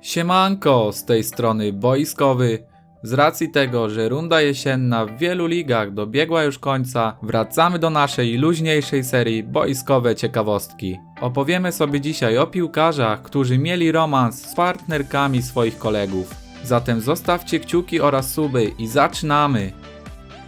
Siemanko, z tej strony boiskowy. Z racji tego, że runda jesienna w wielu ligach dobiegła już końca, wracamy do naszej luźniejszej serii Boiskowe Ciekawostki. Opowiemy sobie dzisiaj o piłkarzach, którzy mieli romans z partnerkami swoich kolegów. Zatem zostawcie kciuki oraz suby i zaczynamy!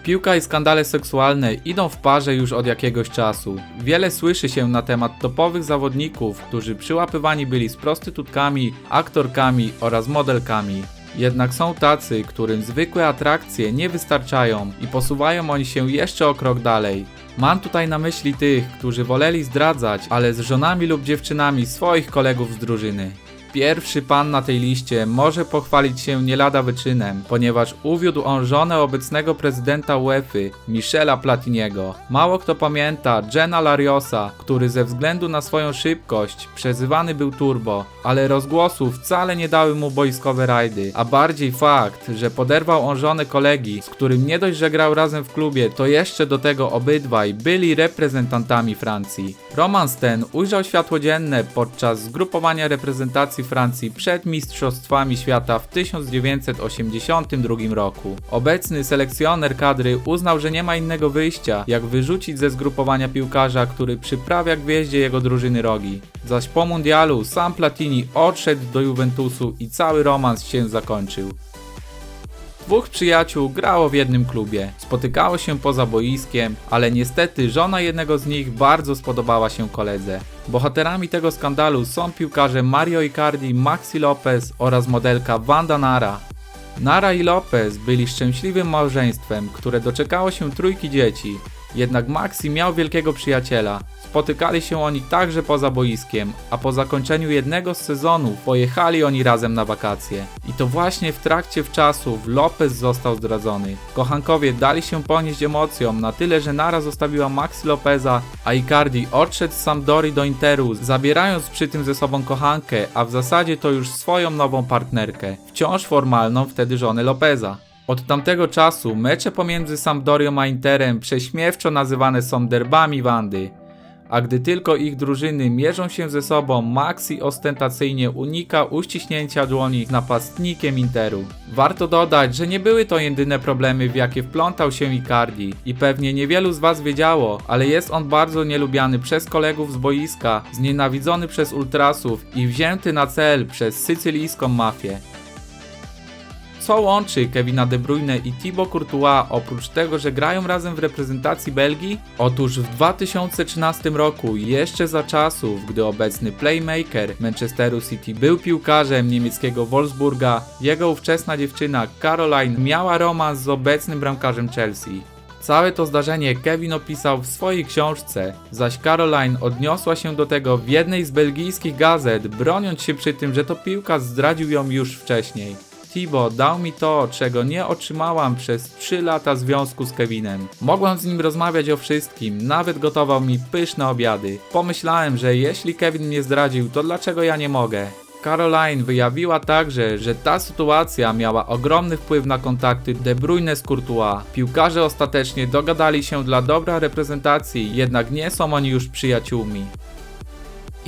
Piłka i skandale seksualne idą w parze już od jakiegoś czasu. Wiele słyszy się na temat topowych zawodników, którzy przyłapywani byli z prostytutkami, aktorkami oraz modelkami. Jednak są tacy, którym zwykłe atrakcje nie wystarczają i posuwają oni się jeszcze o krok dalej. Mam tutaj na myśli tych, którzy woleli zdradzać, ale z żonami lub dziewczynami swoich kolegów z drużyny. Pierwszy pan na tej liście może pochwalić się nie lada wyczynem, ponieważ uwiódł on żonę obecnego prezydenta UEFA, Michela Platiniego. Mało kto pamięta Jenna Lariosa, który ze względu na swoją szybkość przezywany był Turbo, ale rozgłosów wcale nie dały mu boiskowe rajdy, a bardziej fakt, że poderwał on żonę kolegi, z którym nie dość, że grał razem w klubie, to jeszcze do tego obydwaj byli reprezentantami Francji. Romans ten ujrzał światło dzienne podczas zgrupowania reprezentacji Francji przed Mistrzostwami Świata w 1982 roku. Obecny selekcjoner kadry uznał, że nie ma innego wyjścia, jak wyrzucić ze zgrupowania piłkarza, który przyprawia gwieździe jego drużyny rogi. Zaś po mundialu sam Platini odszedł do Juventusu i cały romans się zakończył. Dwóch przyjaciół grało w jednym klubie. Spotykało się poza boiskiem, ale niestety żona jednego z nich bardzo spodobała się koledze. Bohaterami tego skandalu są piłkarze Mario Icardi, Maxi Lopez oraz modelka Wanda Nara. Nara i Lopez byli szczęśliwym małżeństwem, które doczekało się trójki dzieci. Jednak Maxi miał wielkiego przyjaciela. Spotykali się oni także poza boiskiem, a po zakończeniu jednego z sezonów pojechali oni razem na wakacje. I to właśnie w trakcie wczasów Lopez został zdradzony. Kochankowie dali się ponieść emocjom na tyle, że Nara zostawiła Maxi Lopeza, a Icardi odszedł z Sampdori do Interu, zabierając przy tym ze sobą kochankę, a w zasadzie to już swoją nową partnerkę, wciąż formalną wtedy żonę Lopeza. Od tamtego czasu mecze pomiędzy Sampdorią a Interem prześmiewczo nazywane są derbami Wandy. A gdy tylko ich drużyny mierzą się ze sobą, Maxi ostentacyjnie unika uściśnięcia dłoni z napastnikiem Interu. Warto dodać, że nie były to jedyne problemy, w jakie wplątał się Icardi i pewnie niewielu z was wiedziało, ale jest on bardzo nielubiany przez kolegów z boiska, znienawidzony przez ultrasów i wzięty na cel przez sycylijską mafię. Co łączy Kevina De Bruyne i Thibaut Courtois oprócz tego, że grają razem w reprezentacji Belgii? Otóż w 2013 roku, jeszcze za czasów, gdy obecny playmaker Manchesteru City był piłkarzem niemieckiego Wolfsburga, jego ówczesna dziewczyna Caroline miała romans z obecnym bramkarzem Chelsea. Całe to zdarzenie Kevin opisał w swojej książce, zaś Caroline odniosła się do tego w jednej z belgijskich gazet, broniąc się przy tym, że to piłkarz zdradził ją już wcześniej. Thibaut dał mi to, czego nie otrzymałam przez 3 lata związku z Kevinem. Mogłam z nim rozmawiać o wszystkim, nawet gotował mi pyszne obiady. Pomyślałem, że jeśli Kevin mnie zdradził, to dlaczego ja nie mogę? Caroline wyjawiła także, że ta sytuacja miała ogromny wpływ na kontakty De Bruyne z Courtois. Piłkarze ostatecznie dogadali się dla dobra reprezentacji, jednak nie są oni już przyjaciółmi.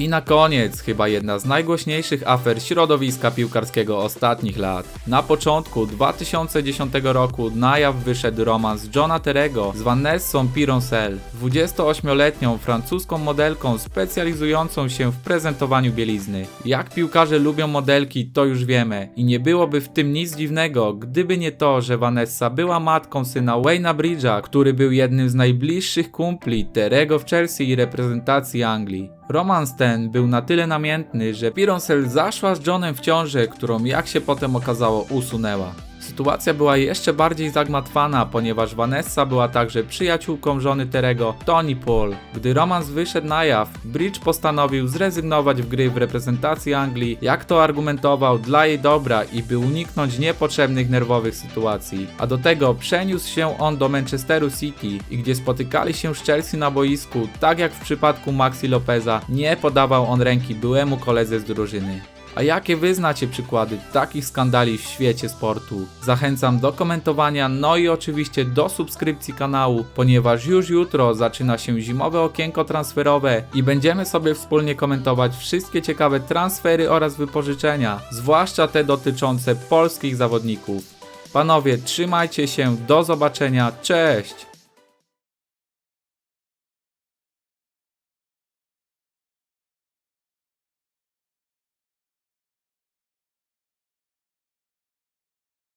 I na koniec, chyba jedna z najgłośniejszych afer środowiska piłkarskiego ostatnich lat. Na początku 2010 roku na jaw wyszedł romans Johna Terego z Vanessą Pironcel, 28-letnią francuską modelką specjalizującą się w prezentowaniu bielizny. Jak piłkarze lubią modelki, to już wiemy i nie byłoby w tym nic dziwnego, gdyby nie to, że Vanessa była matką syna Wayne'a Bridge'a, który był jednym z najbliższych kumpli Terego w Chelsea i reprezentacji Anglii. Romans ten był na tyle namiętny, że Pironcel zaszła z Johnem w ciążę, którą jak się potem okazało usunęła. Sytuacja była jeszcze bardziej zagmatwana, ponieważ Vanessa była także przyjaciółką żony Terego, Tony Paul. Gdy romans wyszedł na jaw, Bridge postanowił zrezygnować w gry w reprezentacji Anglii, jak to argumentował dla jej dobra i by uniknąć niepotrzebnych nerwowych sytuacji. A do tego przeniósł się on do Manchesteru City i gdzie spotykali się z Chelsea na boisku, tak jak w przypadku Maxi Lopeza, nie podawał on ręki byłemu koledze z drużyny. A jakie wy znacie przykłady takich skandali w świecie sportu? Zachęcam do komentowania, no i oczywiście do subskrypcji kanału, ponieważ już jutro zaczyna się zimowe okienko transferowe i będziemy sobie wspólnie komentować wszystkie ciekawe transfery oraz wypożyczenia, zwłaszcza te dotyczące polskich zawodników. Panowie, trzymajcie się, do zobaczenia, cześć!